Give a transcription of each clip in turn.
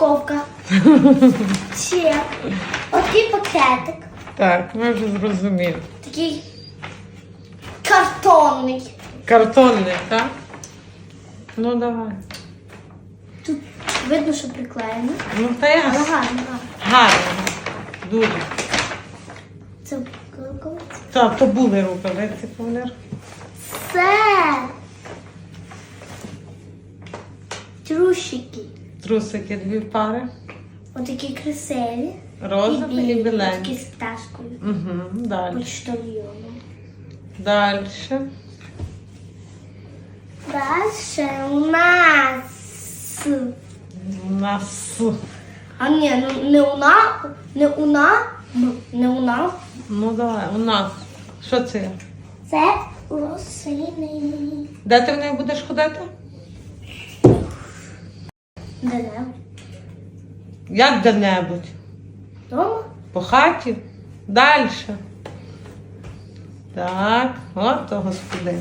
упаковка. Ще. Отакий пакетик. Так, ми вже зрозуміли. Такий картонний. Картонний, так? Ну давай. Тут видно, що приклеєно. Ну та я Але гарно, гарно. Дуже. Це рукавиці. Так, то були рукавиці, Валер. Це трусики. Трусики дві пари. Отакі красиві. Розові і Такі біленькі. з пташкою. Угу, далі. Почтальйоном. Далі. Дальше у нас. У нас. А ні, ну не у нас, не у нас, не у нас. Ну давай, у нас. Що це? Це лосини. Де ти в неї будеш ходити? Де не? Як де-небудь? Дома? По хаті? Далі. Так, от то господин.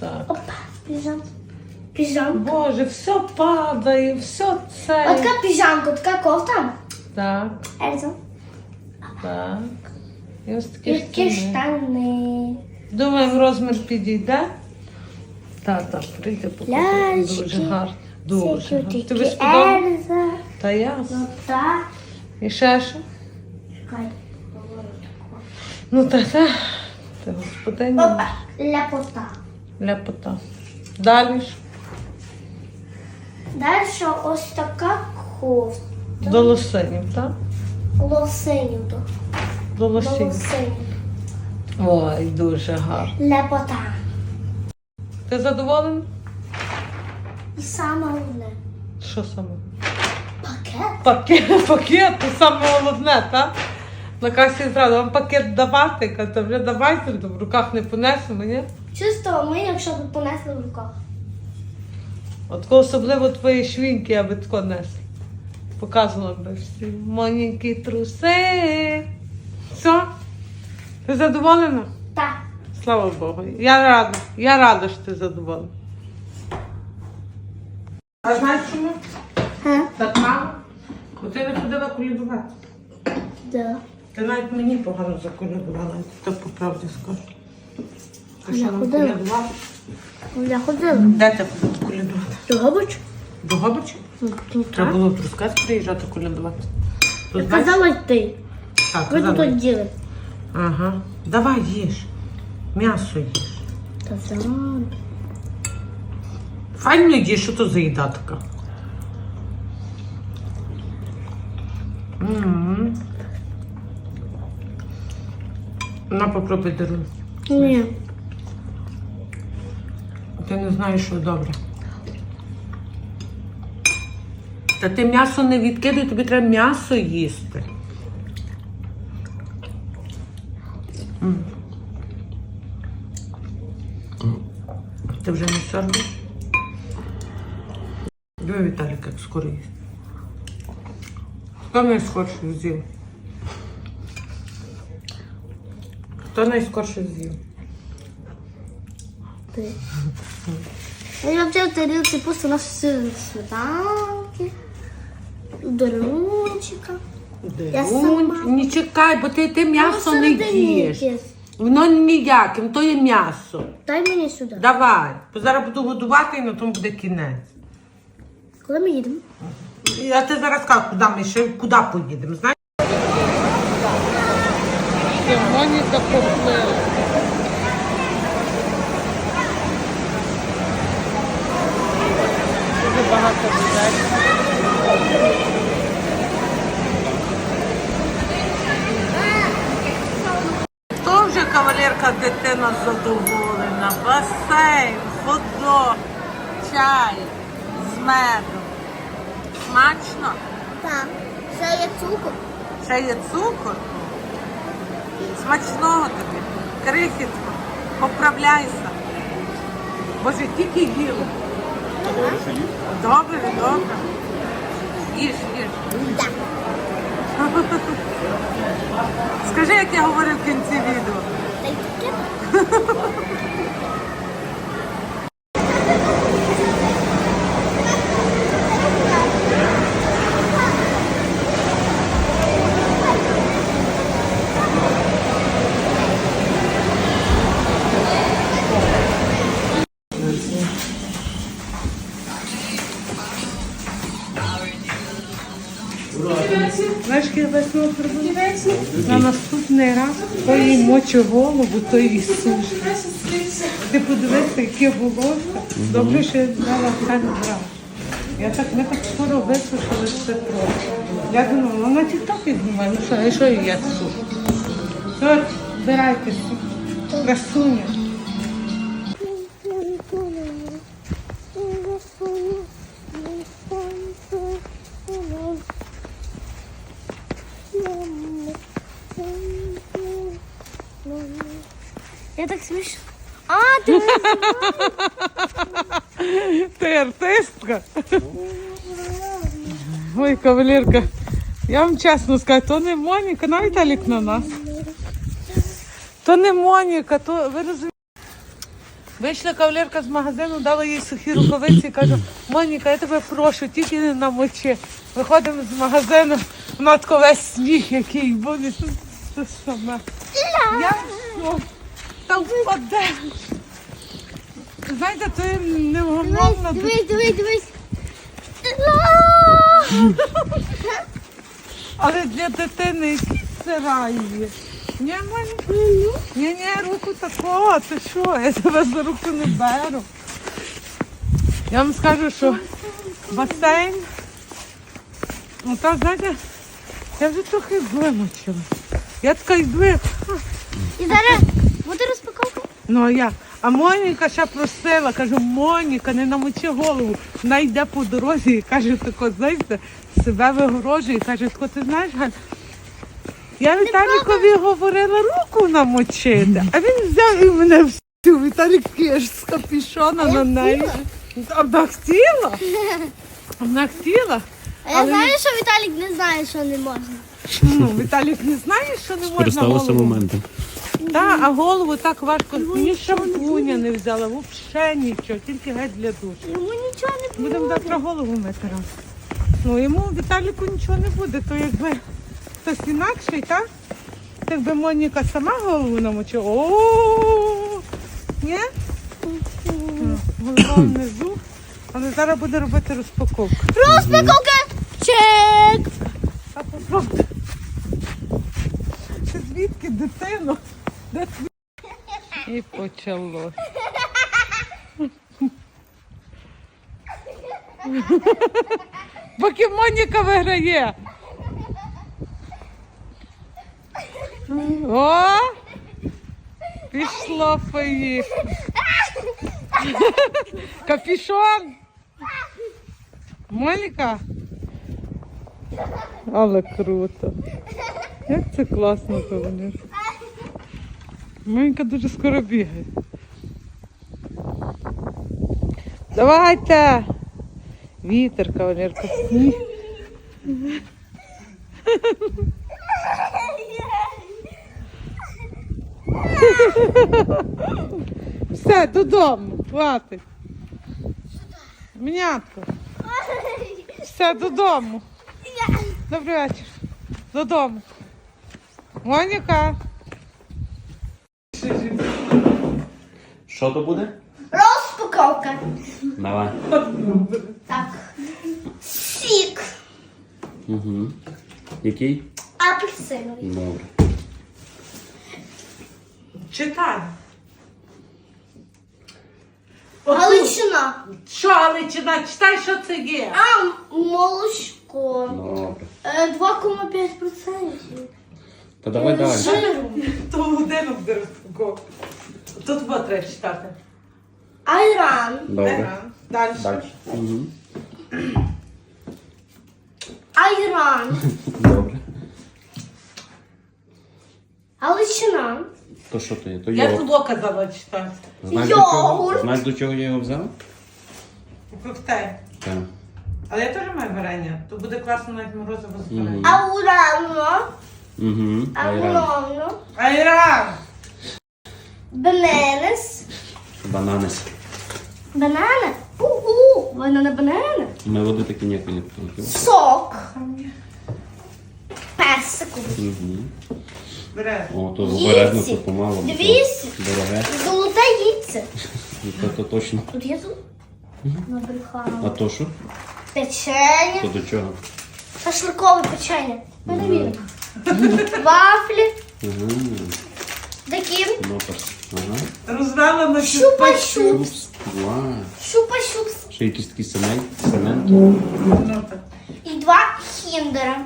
Так. Опа, піжам. Піжамка. Боже, все падає, все це. Отака піжамка, така кофта. Так, Ельза. так. І ось такі штани. штани. Думаємо, розмір підійде. Так, так, прийде покупати. Дуже гарно. Дуже гарно. Тобі сподобалось? Ельза. Та ясно. Ну так. І ще що? Ну та та. Ти господиня Опа, ляпота. ляпота. Далі ж. Далі ось така кофта. До лосинів, так? Лосинів. тут. До До лосинів. лосинів. Ой, дуже гарно. Ляпота. Ти задоволений? І саме головне. Що саме? Пакет. Пакет, пакет, це саме головне, так? На касі зразу вам пакет давати, казав, вже давайте, то в руках не понесемо, ні? Чисто ми, якщо б понесли в руках. От особливо твої швінки, я би тако несли. Показувала би всі маленькі труси. Все? Ти задоволена? Так. Слава Богу. Я рада. Я рада, що ти задоволена. А знаєш чому? Так мало. Бо ти не ходила колядувати. Да. Ти навіть мені погано заколядувала, то по правді скажу. Ти Я нам ходила. колядувала? Я ходила. Де ти ходила колядувати? До Гобич? До Гобича? Треба було в Трускавець приїжджати колядувати. Тут бачиш? Ти. Так, Ви казала. тут діли. Ага. Давай їж. М'ясо їж. Казала. Файно їж, що то за їда така. М. На, попробуй даруй. Ні. Ти не знаєш, що добре. Та ти м'ясо не відкидай, тобі треба м'ясо їсти. М. Ти вже не сорбиш? Диви, Віталік, як скоро їсть. Хто найскорше з'їв? Хто найскорше з'їв? Ти. Я взяв тарілці просто на сметанки, дорунчика. Я Дерунь. сама. Не чекай, бо ти, ти м'ясо не їш. Воно ніяким, то є м'ясо. Дай мені сюди. Давай. Бо зараз буду годувати і на тому буде кінець. Коли ми їдемо? Я ти зараз кажу, куди ми ще куди поїдемо, знаєш? Моніка поплила. Дуже багато людей. Хто вже кавалерка дитина задоволена? Басейн, ходок, чай з медом. Смачно? Так. Це є цукор. Ще є цукор. Смачного тобі. Крихітко. Поправляйся. Боже, тільки їла. Добре, добре. Їж, їж. Скажи, як я говорив в кінці відео. Яке весело зробили. На наступний раз то їй моче голову, то їй сушить. Ти подивися, яке волосся. Добре, що я це не брала. Я так, ми так скоро висушили все трохи. Я думала, ну на тіктокі знімаю, ну що, і що я сушу? Все, збирайтеся. Красуня. Я так смішно. А, ти Ти артистка. Ой, кавалерка. Я вам чесно скажу, то не Моніка, навіть Алік на нас. То не Моніка, то ви розумієте. Вийшла кавалерка з магазину, дала їй сухі рукавиці і кажу, Моніка, я тебе прошу, тільки не намочи. Виходимо з магазину, вона тако весь сміх, який буде. Це, саме. Я що? Та впаде. Знаєте, це невгомовно. Дивись, дивись, дивись. Але для дитини це рай є. Ні? Ні, ні, руку такого, ти що? Я тебе за руку не беру. Я вам скажу, що басейн. Ну так, знаєте, я вже трохи вимочила. Я така йду, як І зараз буде розпаковка. Ну а я. А Моніка ще просила, кажу, Моніка, не намочи голову. Вона йде по дорозі і каже, тако, знаєте, себе вигорожує. І каже, тако, ти знаєш, Галь, я Віталікові говорила руку намочити, а він взяв і мене всю. Віталік такий аж з капішона на неї. А вона хотіла? Вона хотіла. А я Але- знаю, що Віталік не знає, що не можна. Ну, Віталік не знає, що не можна Користалася голову. моментом. Так, а голову так важко. Ні шампуня не взяла, взагалі нічого, тільки геть для душу. Йому нічого не Будемо завтра голову мити раз. Ну йому Віталіку нічого не буде, то якби хтось інакший, так? Так якби Моніка сама голову намочила. О, ні? Ну, Голова внизу. Але зараз буде робити розпаковку. Розпаковка! Чек! А попробуй. Звідки дитину? І почало. Поки Моніка виграє. О! Пішло поїхало. Капішон. Моніка. Але круто. Як це класно, кавалер. Моніка дуже скоро бігає. Давайте! Вітер, кавалерка, сніг. Все, додому, хватить. Мінятко, все, додому. Добрий вечір. Додому. Моніка. Що то буде? Розпаковка. Давай. Так. Сік. Угу. Який? Апельсиновий. Добре. Читай. Галичина. Що, Галичина, читай, що це є. А, молочко. Добре. Е, 2,5%. Та давай далі. Жиру. То годину буде розпаковка. Тут вот треба читати. Айран. Добре. Далі. Далі. Угу. Айран. Добре. Галичина. То що то є? То Я йогурт. тут казала читати. Знаєш до чого? Йогурт. Знаєш до чого я його взяв? Коктейль. Так. Але я теж маю варення. То буде класно навіть морозиво з варенням. Аурано. Угу. Айран. Аурано. Айран! Бананес. Бананес. Банана. Угу. Банана банана. Ми води такі ніякі не пили. Сок. Персиковий. Угу. Бере. О, то обережно, то помало. бо то Двісті. Дороге. Золоте яйце. То, то точно. Тут є зуб. А Набрехала. то що? Печення. То до чого? Шашликове печення. Перевіримо. Вафлі. Ага. Такі. Нопас. Розвела на Щупа-щуп. Упс. Щупа-щупс. Ще такий семей. Семен. Ну, так. І два хіндера.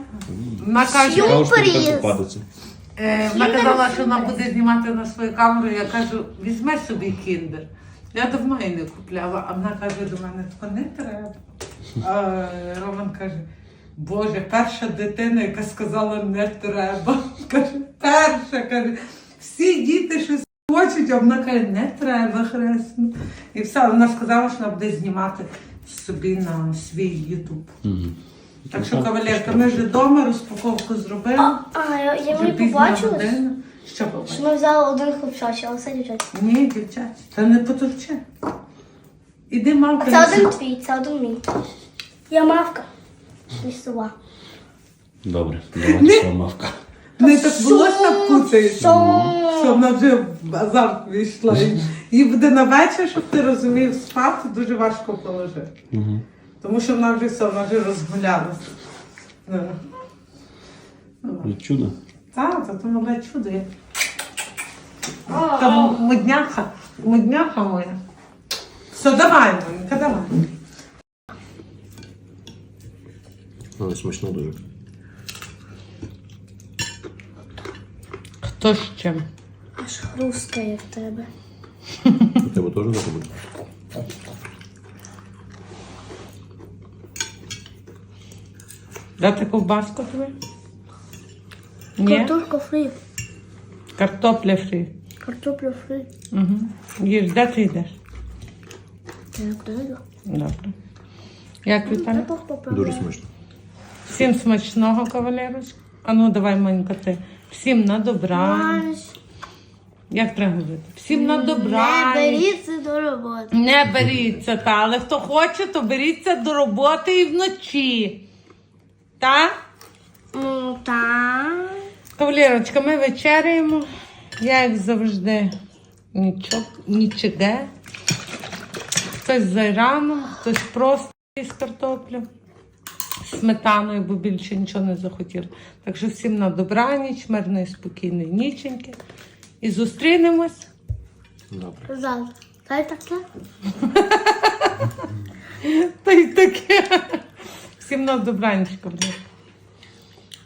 Вона каже, Цікаво, що Сюрприз. попадеться. Е, вона казала, що вона буде знімати на свою камеру. Я кажу, візьми собі кіндер. Я давно її не купляла, а вона каже до мене, то не треба. А Роман каже, Боже, перша дитина, яка сказала не треба. Каже, перша, каже, всі діти щось хочуть, а вона каже, не треба хресно. І все, вона сказала, що вона буде знімати собі на свій Ютуб. Так що, кавалерка, ми вже вдома розпаковку зробили. А, а я, я Вже мені побачилась, година. Що побачила? що ми взяли один хлопчачий, але все дівчата. Ні, дівчат, це не потовче. Іди, А мамка. це неси. один твій, це один мій. Я мавка. Лісова. Добре, давай що мавка. Не так волосся путається. Що? Що вона вже в азарт війшла. І- Їй буде на вечір, щоб ти розумів, спати дуже важко положити. Угу. Тому що вона вже все, вона вже розгулялася. Ну. Чудо. Так, це то мале чудо. є. Там мудняха, мудняха моя. Все, давай, Монька, давай. Але смачно дуже. Хто з чим? Аж хрускає в тебе. У тебе теж так буде? Дати ковбаску тобі? Ні? Картошка фрі. Картопля фрі. Картопля фрі. Угу. Їж, де ти йдеш? Я куди йду? Добре. Як Віталій? Дуже смачно. Всім смачного, кавалерочка. А ну давай, Монька, ти. Всім на добра. Як треба говорити? Всім на добра. Не беріться до роботи. Не беріться, та, але хто хоче, то беріться до роботи і вночі. Так? Ну, так. Кавалерочка, ми вечеряємо. Я, як завжди, нічого, нічиге. Хтось з айраном, хтось просто із картоплю, сметаною, бо більше нічого не захотіла. Так що всім на добраніч, мирної, спокійної ніченьки. І зустрінемось. Добре. Завтра. Та й таке. Та й таке. Всім на добраніч, кавалерка.